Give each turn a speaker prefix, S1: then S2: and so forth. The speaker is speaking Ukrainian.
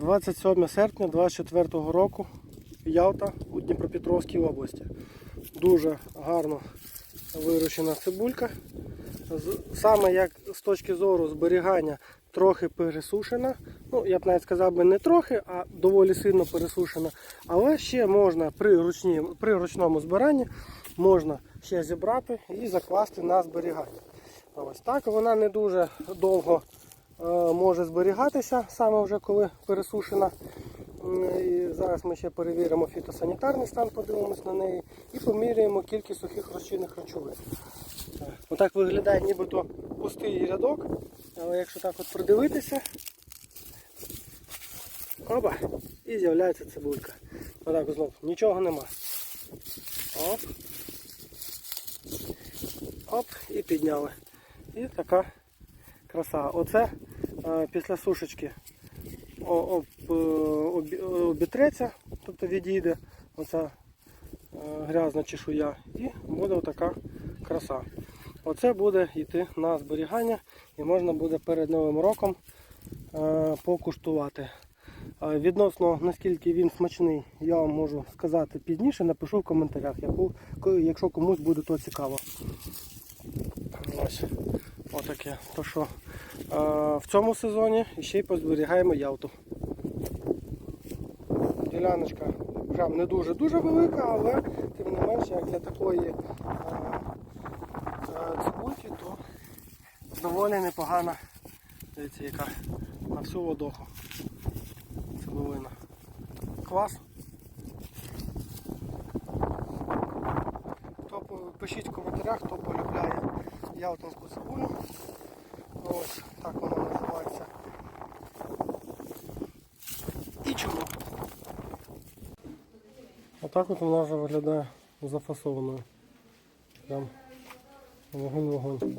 S1: 27 серпня 24 року Ялта у Дніпропетровській області. Дуже гарно вирощена цибулька. Саме як з точки зору зберігання трохи пересушена. Ну, я б навіть сказав би не трохи, а доволі сильно пересушена. Але ще можна при, ручні, при ручному збиранні можна ще зібрати і закласти на зберігання. Ось так вона не дуже довго може зберігатися, саме вже коли пересушена. І зараз ми ще перевіримо фітосанітарний стан, подивимось на неї і поміряємо кількість сухих розчинних речовин. Так, Отак виглядає нібито пустий рядок, але якщо так от придивитися, оба, і з'являється цибулька. Отак знову нічого нема. Оп. Оп, і підняли. І така краса. Оце е, після сушечки е, обітреться, тобто відійде оця е, грязна чешуя і буде отака краса. Оце буде йти на зберігання і можна буде перед Новим роком е, покуштувати. Е, Відносно наскільки він смачний, я вам можу сказати пізніше, напишу в коментарях, якщо комусь буде то цікаво. Ось отаке. То що е, в цьому сезоні ще й позберігаємо ялту. Діляночка прям не дуже-дуже велика, але тим не менше, як для такої цибульки, то доволі непогана. Дивіться, яка на всю водоху цибулина. Клас. Пишіть в коментарях, хто полюбляє ялтинську цибулю. Ось так воно називається. І чому? Отак от вона вже виглядає зафасованою. Прям вогонь-вогонь.